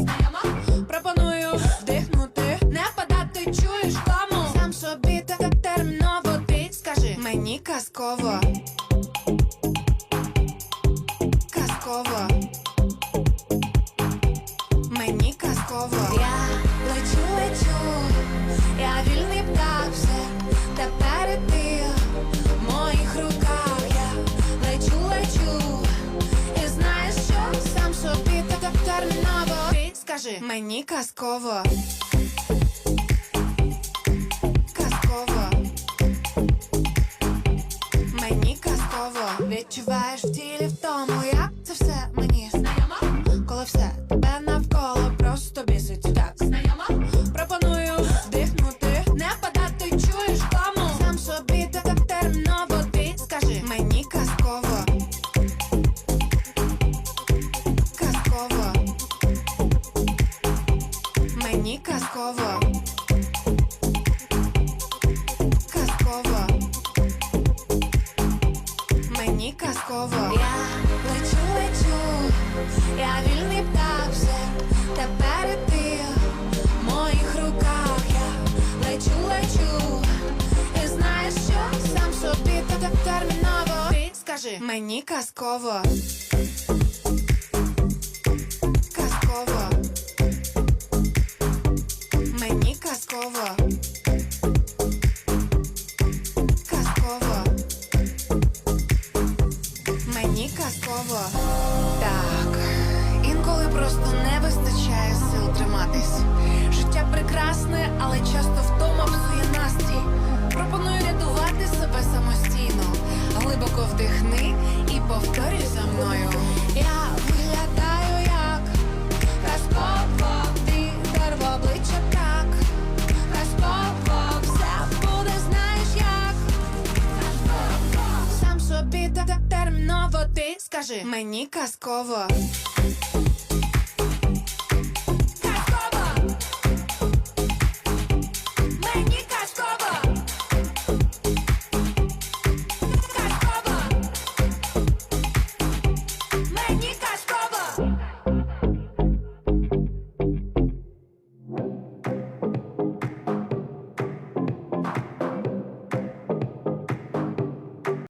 бісить. Пропоную вдихнути, не падати, чуєш кому? Сам собі так терміново ти скажи мені казково. Казково. Ти скажи мені казково. Казково. Мені казково відчуваєш в тілі втому, як Казково. Казково. Мені казково. Я лечу, лечу, я вільний птах все тепер ти в моїх руках. Я лечу, лечу, і знаєш що сам собі так так терміново. Ти скажи мені казково. Казково. Просто не вистачає сил триматись. Життя прекрасне, але часто втома псує настрій. Пропоную рятувати себе самостійно. Глибоко вдихни і повторюй за мною. Я виглядаю як казково, вітер в обличчя так. Казково, все буде, знаєш як. Сам собі так терміново ти скажи мені казково.